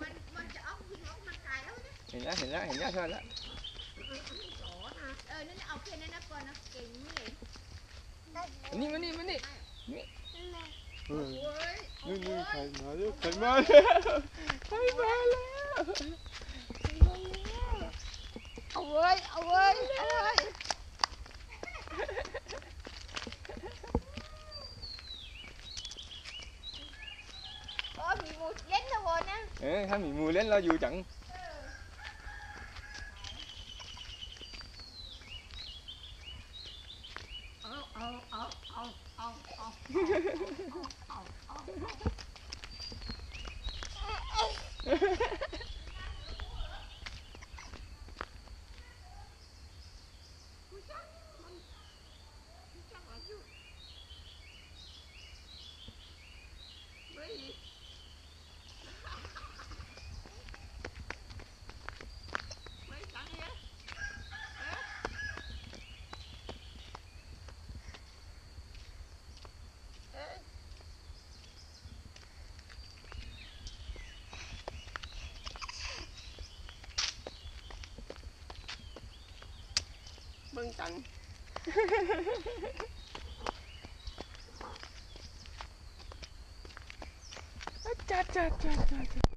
มันมันจะเอาพี่น้องมันตายแล้วเนี่ยเห็นแล้วเห็นแล้วเห็นแล้วเท่านั้นละเออนั่นน่ะเอาแค่นั้นนะก่อนนะเก่งนี่เลยอันนี้มานี่มานี่เออโอ้ยนี่นี่ใครมาแล้วใครมาแล้วใครมาแล้วเอาเว้ยเอาเว้ยเอาเว้ย โอ้ยมีหมูเล่นนะโว้ยนะเออถ้ามีมือ เบิ่งตังจัดจัดจัดจัด